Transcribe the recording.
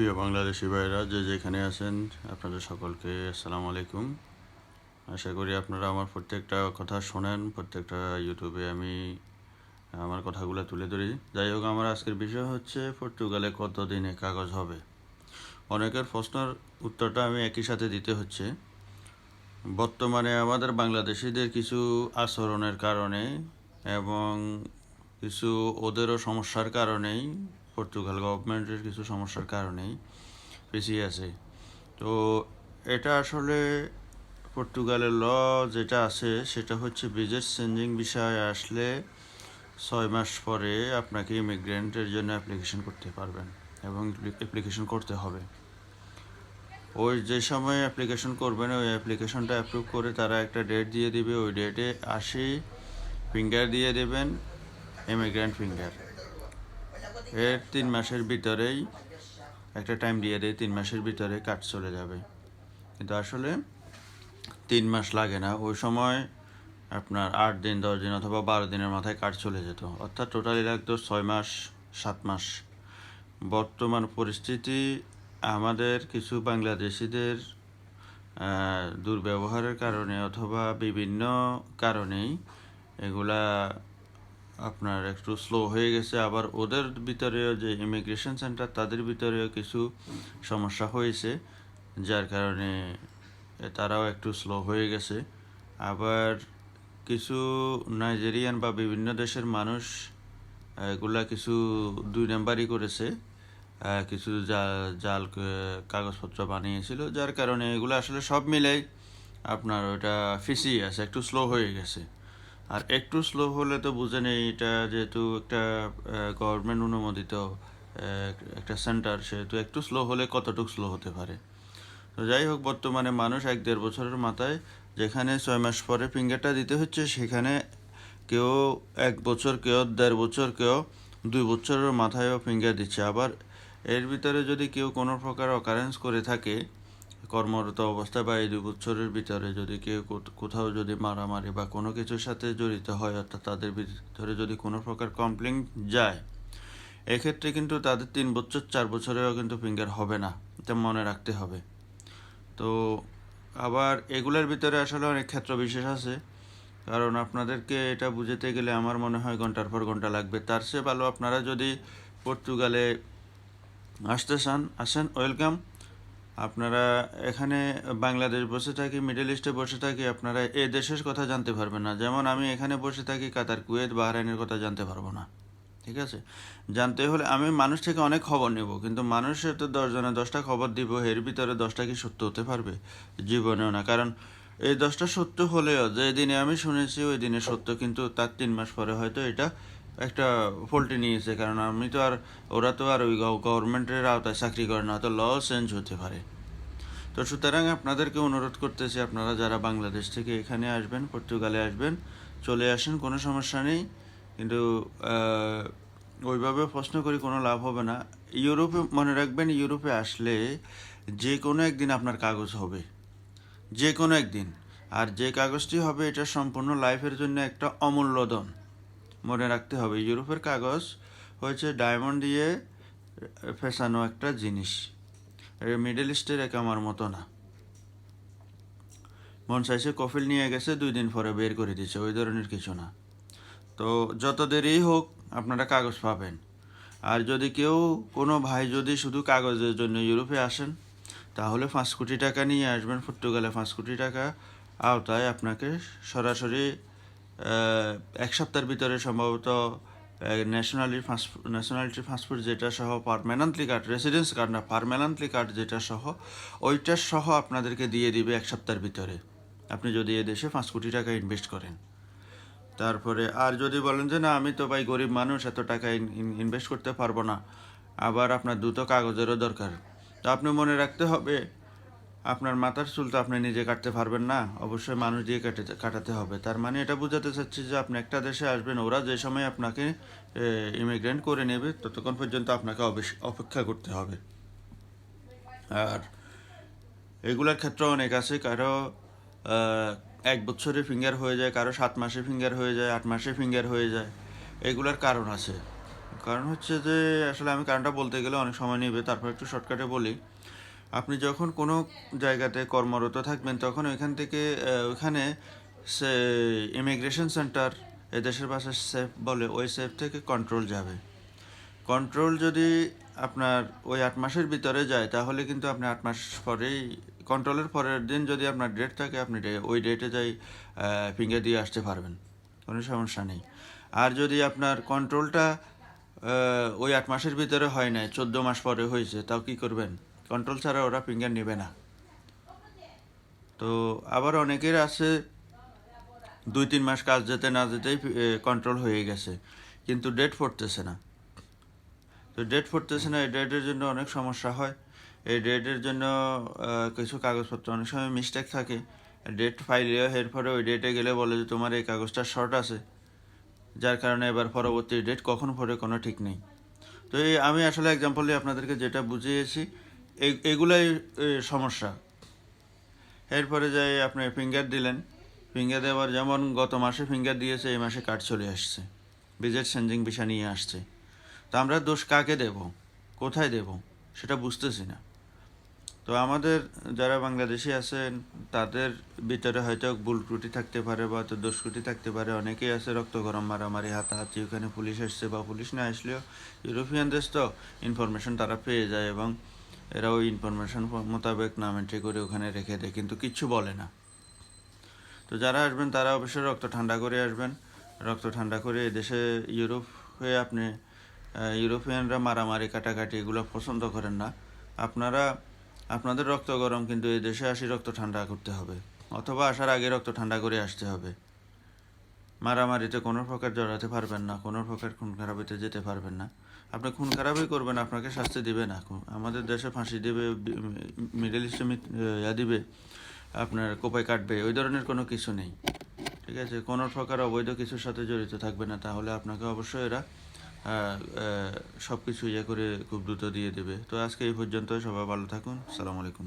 প্রিয় বাংলাদেশি ভাইরা, যে যেখানে আছেন, আপনাদের সকলকে আসসালামু আলাইকুম। আশা করি আপনারা আমার প্রত্যেকটা কথা শোনেন, প্রত্যেকটা ইউটিউবে আমি, আমার কথাগুলো তুলে ধরি। যাই হোক, আমার আজকের বিষয় হচ্ছে, পর্তুগালে কত দিনে কাগজ হবে? অনেকের প্রশ্নের উত্তরটা আমি একই সাথে দিতে হচ্ছে। বর্তমানে আমাদের বাংলাদেশিদের কিছু আচরণের কারণে এবং কিছু ওদেরও সমস্যার কারণেই পর্তুগাল গভর্নমেন্টের কিছু সমস্যার কারণেই পিছিয়ে আছে। তো এটা আসলে পর্তুগালের ল যেটা আছে, সেটা হচ্ছে বিজনেস চেঞ্জিং বিষয় আসলে ছয় মাস পরে আপনাকে ইমিগ্রেন্টের জন্য অ্যাপ্লিকেশন করতে পারবেন এবং অ্যাপ্লিকেশন করতে হবে। ওই যে সময় অ্যাপ্লিকেশন করবেন, ওই অ্যাপ্লিকেশনটা অ্যাপ্রুভ করে তারা একটা ডেট দিয়ে দিবে। ওই ডেটে আসি ফিঙ্গার দিয়ে দেবেন ইমিগ্রেন্ট ফিঙ্গার এর তিন মাসের ভিতরেই, একটা টাইম দিয়ে দেয়, তিন মাসের ভিতরে কাজ চলে যাবে। কিন্তু আসলে তিন মাস লাগে না, ওই সময় আপনার আট দিন, দশ দিন অথবা বারো দিনের মাথায় কাজ চলে যেত। অর্থাৎ টোটালি লাগতো ছয় মাস, সাত মাস। বর্তমান পরিস্থিতি আমাদের কিছু বাংলাদেশিদের দুর্ব্যবহারের কারণে অথবা বিভিন্ন কারণেই এগুলা আপনার একটু স্লো হয়ে গেছে। আবার ওদের ভিতরেও যে ইমিগ্রেশন সেন্টার তাদের ভিতরেও কিছু সমস্যা হয়েছে, যার কারণে তারাও একটু স্লো হয়ে গেছে। আবার কিছু নাইজেরিয়ান বা বিভিন্ন দেশের মানুষ, এগুলা কিছু দুই নাম্বারই করেছে। কিছু জাল কাগজপত্র বানিয়েছিল, যার কারণে এগুলো আসলে সব মিলেই আপনার ওটা ফিসিয়ে আছে, একটু স্লো হয়ে গেছে। আর একটু স্লো হলে তো বুঝে নেই এটা যেহেতু একটা গভর্নমেন্ট অনুমোদিত একটা সেন্টার সেহেতু একটু স্লো হলে কতটুকু স্লো হতে পারে। তো যাই হোক, বর্তমানে মানুষ এক দেড় বছরের মাথায় যেখানে ছয় মাস পরে ফিঙ্গারটা দিতে হচ্ছে, সেখানে কেউ এক বছর, কেউ দেড় বছর, কেউ দুই বছরের মাথায়ও ফিঙ্গার দিচ্ছে। আবার এর ভিতরে যদি কেউ কোনো প্রকার অকারেন্স করে থাকে কর্মরত অবস্থায় বা এই দুই বছরের ভিতরে যদি কেউ কোথ- কোথাও যদি মারামারি বা কোনো কিছুর সাথে জড়িত হয়, অর্থাৎ তাদের ভিতরে যদি কোনো প্রকার কমপ্লেন যায়, এক্ষেত্রে কিন্তু তাদের তিন বছর, চার বছরেও কিন্তু ফিঙ্গার হবে না, এটা মনে রাখতে হবে। তো আবার এগুলোর ভিতরে আসলে অনেক ক্ষেত্র বিশেষ আছে। কারণ আপনাদেরকে এটা বুঝাতে গেলে আমার মনে হয় ঘণ্টার পর ঘণ্টা লাগবে। তার চেয়ে ভালো আপনারা যদি পর্তুগালে আসতে চান, আসেন, ওয়েলকাম। আপনারা এখানে বাংলাদেশ বসে থাকি মিডল ইস্টে বসে থাকি, আপনারা এ দেশের কথা জানতে পারবেন না। যেমন আমি এখানে বসে থাকি, কাতার, কুয়েত, বাহরাইনের কথা জানতে পারব না। ঠিক আছে? জানতে হলে আমি মানুষ থেকে অনেক খবর নেব, কিন্তু মানুষের তো দশজনে দশটা খবর দিব, এর ভিতরে দশটা কি সত্য হতে পারবে? জীবনেও না। কারণ এই দশটা সত্য হলেও যে দিনে আমি শুনেছি, ওই দিনে সত্য, কিন্তু তার তিন মাস পরে হয়তো এটা একটা ফল্টে নিয়েছে, কারণ আমি তো আর, ওরা তো আর ওই গভর্নমেন্টের আওতায় চাকরি করে না হয়তো ল চেঞ্জ হতে পারে। তো সুতরাং আপনাদেরকে অনুরোধ করতেছি, আপনারা যারা বাংলাদেশ থেকে এখানে আসবেন, পর্তুগালে আসবেন, চলে আসেন, কোনো সমস্যা নেই। কিন্তু ওইভাবে প্রশ্ন করি কোনো লাভ হবে না। ইউরোপে, মনে রাখবেন, ইউরোপে আসলে যে কোনো একদিন আপনার কাগজ হবে। যে কোনো একদিন। আর যে কাগজটি হবে, এটা সম্পূর্ণ লাইফের জন্য একটা অমূল্য ধন। মনে রাখতে হবে, ইউরোপের কাগজ হয়েছে ডায়মন্ড দিয়ে ফেসানো একটা জিনিস। মিডল ইস্টের এক আমার মতো না। মন চাইছে কফিল নিয়ে গেছে দুই দিন পরে বের করে দিচ্ছে ওই ধরনের কিছু না। তো যত দেরি হোক, আপনারা কাগজ পাবেন। আর যদি কেউ, কোনো ভাই যদি শুধু কাগজের জন্য ইউরোপে আসেন, তাহলে পাঁচ কোটি টাকা নিয়ে আসবেন। পর্তুগালে পাঁচ কোটি টাকা আওতায় আপনাকে সরাসরি এক সপ্তাহের ভিতরে সম্ভবত ন্যাশনালি ন্যাশনালিটি পাসপোর্ট যেটা সহ পারমানেন্টলি কার্ড রেসিডেন্স কার্ড না পারমানেন্টলি কার্ড যেটা সহ, ওইটা সহ আপনাদেরকে দিয়ে দিবে এক সপ্তাহের ভিতরে। আপনি যদি এ দেশে পাঁচ কোটি টাকা ইনভেস্ট করেন। তারপরে, আর যদি বলেন যে, না, আমি তো ভাই গরিব মানুষ, এত টাকা ইনভেস্ট করতে পারব না। আবার আপনার দুটো কাগজেরও দরকার। তো আপনি মনে রাখতে হবে আপনার মাথার চুল তো আপনি নিজে কাটতে পারবেন না। অবশ্যই মানুষ দিয়ে কাটতে কাটাতে হবে। তার মানে এটা বোঝাতে চাচ্ছি যে আপনি একটা দেশে আসবেন, ওরা যে সময় আপনাকে ইমিগ্রেন্ট করে নেবে, ততক্ষণ পর্যন্ত আপনাকে অপেক্ষা করতে হবে। আর এগুলোর ক্ষেত্রে অনেক আছে। কারও এক বছরে ফিঙ্গার হয়ে যায়, কারও সাত মাসে ফিঙ্গার হয়ে যায়, আট মাসে ফিঙ্গার হয়ে যায়। এগুলোর কারণ আছে। কারণ হচ্ছে যে, আসলে আমি কারণটা বলতে গেলে অনেক সময় নেবে, তারপর একটু শর্টকাটে বলি। আপনি যখন কোনো জায়গাতে কর্মরত থাকবেন, তখন ওইখান থেকে ওইখানে সে ইমিগ্রেশন সেন্টার এদেশের ভাষায় সেফ বলে, ওই সেফ থেকে কন্ট্রোল যাবে। কন্ট্রোল যদি আপনার ওই আট মাসের ভিতরে যায়, তাহলে কিন্তু আপনি আট মাস পরেই কন্ট্রোলের পরের দিন যদি আপনার ডেট থাকে, আপনি ওই ডেটে যাই ফিঙ্গার দিয়ে আসতে পারবেন। কোনো সমস্যা নেই। আর যদি আপনার কন্ট্রোলটা ওই আট মাসের ভিতরে হয় নাই, চোদ্দ মাস পরে হয়েছে, তাও কি করবেন? কন্ট্রোল ছাড়া ওরা ফিঙ্গার নেবে না। তো আবার অনেকের আছে, দুই তিন মাস কাজ যেতে না যেতেই কন্ট্রোল হয়ে গেছে। কিন্তু ডেট পড়তেছে না। তো ডেট পড়তেছে না, এই ডেটের জন্য অনেক সমস্যা হয়। এই ডেটের জন্য কিছু কাগজপত্র, অনেক সময় মিস্টেক থাকে। ডেট ফাইলে এর পরে ওই ডেটে গেলে বলে যে তোমার এই কাগজটা শর্ট আছে। যার কারণে এবার পরবর্তী ডেট কখন পড়ে কোনো ঠিক নেই। তো এই আমি আসলে এক্সাম্পলে আপনাদেরকে যেটা বুঝিয়েছি এগুলাই সমস্যা। এরপরে যাই, আপনি ফিঙ্গার দিলেন। ফিঙ্গার দেওয়ার যেমন গত মাসে ফিঙ্গার দিয়েছে, এই মাসে কার্ড চলে আসছে। ভিজিট চেঞ্জিং ভিসা নিয়ে আসছে। তো আমরা দোষ কাকে দেব? কোথায় দেব? সেটা বুঝতেছি না। তো আমাদের যারা বাংলাদেশি আছেন, তাদের ভিতরে হয়তো ভুল ত্রুটি থাকতে পারে বা তো দোষ ত্রুটি থাকতে পারে। অনেকেই আছে রক্ত গরম, মারামারি, হাতাহাতি, ওখানে পুলিশ আসছে বা পুলিশ না আসলেও ইউরোপিয়ান দেশ তো ইনফরমেশন তারা পেয়ে যায় এবং এরা ওই ইনফরমেশন মোতাবেক নাম এন্ট্রি করে ওখানে রেখে দেয়, কিন্তু কিচ্ছু বলে না। তো যারা আসবেন, তারা অবশ্যই রক্ত ঠান্ডা করে আসবেন। রক্ত ঠান্ডা করে এদেশে ইউরোপ হয়ে আপনি ইউরোপিয়ানরা মারামারি, কাটাকাটি এগুলো পছন্দ করেন না। আপনারা, আপনাদের রক্ত গরম, কিন্তু এই দেশে আসি রক্ত ঠান্ডা করতে হবে। অথবা আসার আগে রক্ত ঠান্ডা করে আসতে হবে। মারামারিতে কোনো প্রকার জড়াতে পারবেন না, কোনো প্রকার খুন খারাপিতে যেতে পারবেন না। আপনি খুন খারাপই করবেন, আপনাকে শাস্তি দিবে না। আমাদের দেশে ফাঁসি দিবে, মিডল ইস্টে ইয়া দিবে, আপনার কোপায় কাটবে, ওই ধরনের কোনো কিছু নেই। ঠিক আছে? কোনো প্রকার অবৈধ কিছুর সাথে জড়িত থাকবে না, তাহলে আপনাকে অবশ্যই এরা সব কিছু ইয়ে করে খুব দ্রুত দিয়ে দেবে। তো আজকে এই পর্যন্ত সবাই ভালো থাকুন, সালাম আলাইকুম।